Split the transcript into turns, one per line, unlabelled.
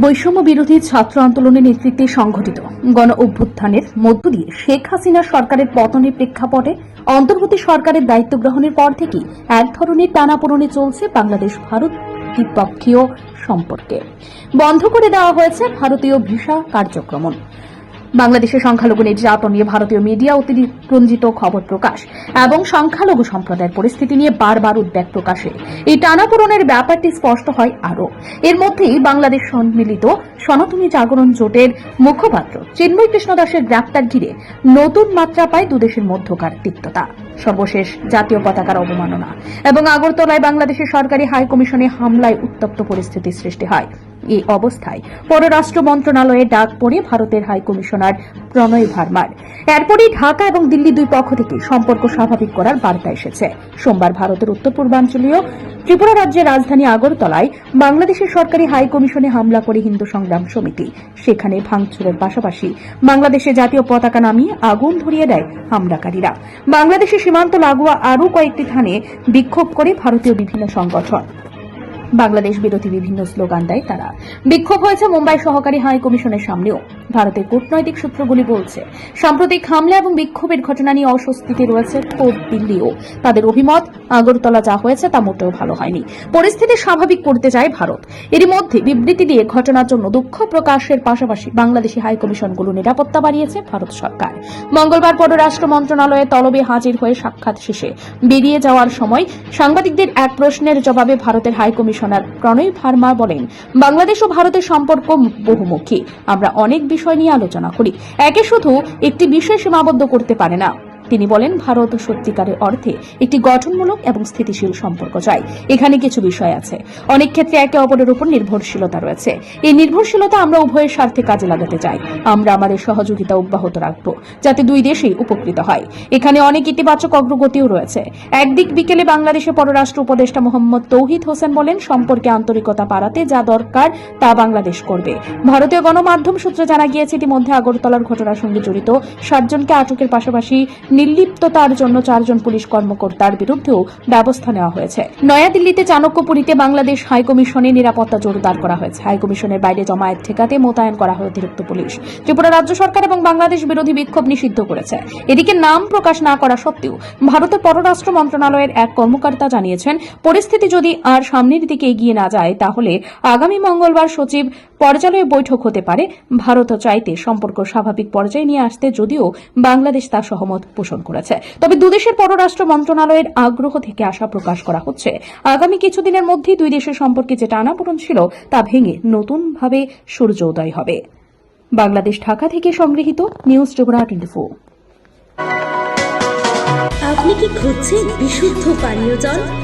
বৈষম্য বিরোধী ছাত্র আন্দোলনের নেতৃত্বে সংঘটিত গণ অভ্যুত্থানের মধ্য দিয়ে শেখ হাসিনা সরকারের পতনের প্রেক্ষাপটে অন্তর্বর্তী সরকারের দায়িত্ব গ্রহণের পর থেকেই এক ধরনের টানাপোড়নে চলছে বাংলাদেশ ভারত দ্বিপক্ষীয় সম্পর্কে। বন্ধ করে দেওয়া হয়েছে ভারতীয় ভিসা কার্যক্রম বাংলাদেশের সংখ্যালঘু নির্যাতন নিয়ে ভারতীয় মিডিয়া অতিরঞ্জিত খবর প্রকাশ এবং সংখ্যালঘু সম্প্রদায়ের পরিস্থিতি নিয়ে বারবার উদ্বেগ প্রকাশে। এই টানাপোড়নের ব্যাপারটি স্পষ্ট হয় আরও। এর মধ্যেই বাংলাদেশ সম্মিলিত সনাতনী জাগরণ জোটের মুখপাত্র চিন্ময় কৃষ্ণ দাসের গ্রেপ্তার ঘিরে নতুন মাত্রা পায় দুদেশের মধ্যকার তিক্ততা। সর্বশেষ জাতীয় পতাকার অবমাননা। এবং আগরতলায় বাংলাদেশের সরকারি হাই কমিশনে হামলায় উত্তপ্ত পরিস্থিতির সৃষ্টি হয়। এই অবস্থায় পররাষ্ট্র মন্ত্রণালয়ে ডাক পড়ে ভারতের হাই কমিশনার প্রণয় ভার্মার। এরপরই ঢাকা এবং দিল্লি দুই পক্ষ থেকে সম্পর্ক স্বাভাবিক করার বার্তা এসেছে। সোমবার ভারতের উত্তর পূর্বাঞ্চলীয় ত্রিপুরা রাজ্যের রাজধানী আগরতলায় বাংলাদেশের সরকারি হাই কমিশনে হামলা করে হিন্দু সংগ্রাম সমিতি। সেখানে ভাঙচুরের পাশাপাশি বাংলাদেশে জাতীয় পতাকা নামিয়ে আগুন ধরিয়ে দেয় হামলাকারীরা। বাংলাদেশের সীমান্ত লাগোয়া আরও কয়েকটি থানে বিক্ষোভ করে ভারতীয় বিভিন্ন সংগঠন। বাংলাদেশ বিরোধী বিভিন্ন স্লোগান দেয় তারা। বিক্ষোভ হয়েছে মুম্বাই সহকারী হাই কমিশনের সামনেও। ভারতের কূটনৈতিক সূত্রগুলি বলছে, সাম্প্রতিক হামলা এবং বিক্ষোভের ঘটনা নিয়ে অস্বস্তিতে রয়েছে খোদ দিল্লিও তাদের অভিমত আগরতলা যা হয়েছে তা মোটেও ভালো হয়নি। পরিস্থিতি স্বাভাবিক করতে চায় ভারত। এরই মধ্যে বিবৃতি দিয়ে ঘটনার জন্য দুঃখ প্রকাশের পাশাপাশি বাংলাদেশি হাই কমিশনগুলো নিরাপত্তা বাড়িয়েছে ভারত সরকার। মঙ্গলবার পররাষ্ট্র মন্ত্রণালয়ে তলবে হাজির হয়ে সাক্ষাৎ শেষে বেরিয়ে যাওয়ার সময় সাংবাদিকদের এক প্রশ্নের জবাবে ভারতের হাই কমিশনার প্রণয় ভার্মা বলেন, বাংলাদেশ ও ভারতের সম্পর্ক বহুমুখী। আমরা অনেক বিষয় নিয়ে আলোচনা করি। একে শুধু একটি বিষয় সীমাবদ্ধ করতে পারে না। তিনি বলেন, ভারত সত্যিকারের অর্থে একটি গঠনমূলক এবং স্থিতিশীল সম্পর্ক চাই। এখানে কিছু বিষয় আছে। অনেক ক্ষেত্রে একে অপরের উপর নির্ভরশীলতা রয়েছে। এই নির্ভরশীলতা আমরা উভয়ের স্বার্থে কাজে লাগাতে চাই। আমরা আমাদের সহযোগিতা অব্যাহত রাখব, যাতে দুই দেশেই উপকৃত হয়। এখানে অনেক ইতিবাচক অগ্রগতিও রয়েছে। একদিক বিকেলে বাংলাদেশে পররাষ্ট্র উপদেষ্টা মোহাম্মদ তৌহিদ হোসেন বলেন, সম্পর্কে আন্তরিকতা বাড়াতে যা দরকার তা বাংলাদেশ করবে। ভারতীয় গণমাধ্যম সূত্রে জানা গিয়েছে, ইতিমধ্যে আগরতলার ঘটনার সঙ্গে জড়িত সাতজনকে আটকের পাশাপাশি নির্লিপ্ততার জন্য চারজন পুলিশ কর্মকর্তার বিরুদ্ধেও ব্যবস্থা নেওয়া হয়েছে। নয়াদিল্লিতে চাণক্যপুরীতে বাংলাদেশ হাইকমিশনে নিরাপত্তা জোরদার করা হয়েছে। হাইকমিশনের বাইরে জমায়েত ঠেকাতে মোতায়েন করা হয় অতিরিক্ত পুলিশ। ত্রিপুরা রাজ্য সরকার এবং বাংলাদেশ বিরোধী বিক্ষোভ নিষিদ্ধ করেছে। এদিকে নাম প্রকাশ না করা সত্ত্বেও ভারতের পররাষ্ট্র মন্ত্রণালয়ের এক কর্মকর্তা জানিয়েছেন, পরিস্থিতি যদি আর সামনের দিকে এগিয়ে না যায়, তাহলে আগামী মঙ্গলবার সচিব পর্যালয়ে বৈঠক হতে পারে, ভারত চাইতে সম্পর্ক স্বাভাবিক পর্যায়ে নিয়ে আসতে যদিও বাংলাদেশ তা সহমত পোষণ করেছে। তবে দুদেশের পররাষ্ট্র মন্ত্রণালয়ের আগ্রহ থেকে আশা প্রকাশ করা হচ্ছে। আগামী কিছুদিনের মধ্যেই দুই দেশের সম্পর্কে যে টানাপোড়ন ছিল, তা ভেঙে নতুনভাবে সূর্যোদয় হবে। বাংলাদেশ ঢাকা থেকে সংগৃহীত নিউজ ত্রিপুরা টোয়েন্টি ফোর।
আপনি কি খুঁজছেন বিশুদ্ধ পানীয় জল?